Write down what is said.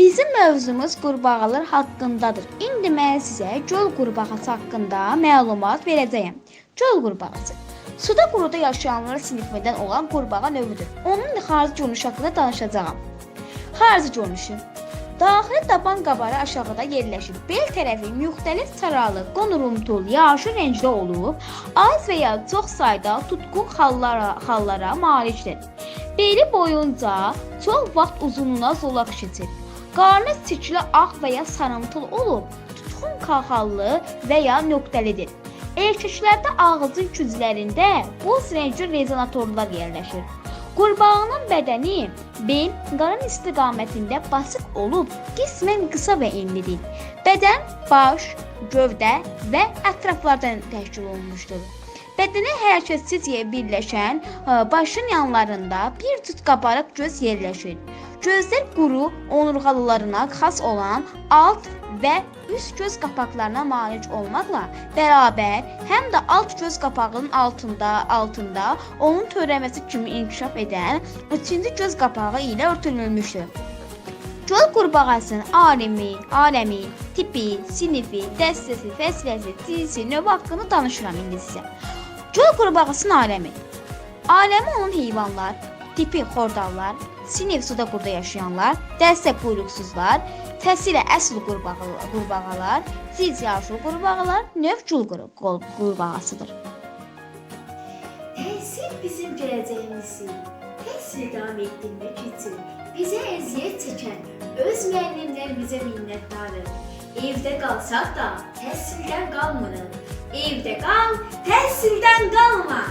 Bizim mövzumuz qurbağalar haqqındadır. İndi mən sizə göl qurbağası haqqında məlumat verəcəyəm. Göl qurbağası Suda quruda yaşayanlar sinifindən olan qurbağa növüdür. Onun xarici görünüşü haqqında danışacağam. Xarici görünüşü Daxili taban qabarı aşağıda yerləşir. Bel tərəfi müxtəlif saralıq, qonurumtul, yaşıl rəngdə olub, az və ya çox sayda tutqun xallara, xallara malikdir. Beli boyunca çox vaxt uzunluğuna zolaq keçir. Qarnı çirkli ağ və ya sarımtıl olub, tutqun xallı və ya nöqtəlidir. Erkəklərdə ağzın küclərində boz rəngli rezonatorlar yerləşir. Qurbağanın bədəni bel qarın istiqamətində basıq olub, qismən qısa və enlidir. Bədən baş, gövdə və ətraflardan təşkil olunmuşdur. Bədənə hərəkətsiz yer birləşən ə, başın yanlarında bir cüt qabarıq göz yerləşir. Gözlər quru, onurğalılarına xas olan alt və üst göz qapaqlarına malik olmaqla bərabər həm də alt göz qapağının altında, altında onun törəməsi kimi inkişaf edən üçüncü göz qapağı ilə örtülmüşdür. Göl qurbağasının alimi, aləmi, tipi, sinifi, dəstəsi, fəsləsi, cinsi, növü haqqında danışıram indi sizə. Göl qurbağasının aləmi. Aləmi olan heyvanlar, tipi xordallar, sinif suda qurda yaşayanlar, dəstə quyruqsuzlar, təsilə əsl qurbağalar, qurbağalar, ciz yaşıl qurbağalar, növ gül qurbağasıdır. Təhsil bizim gələcəyimizi təhsil davam etdirmək üçün bizə əziyyət çəkən öz müəllimlərimizə minnətdarıq. Evdə qalsaq da təhsildən qalmırıq. Evdə qal, təhsildən qalma.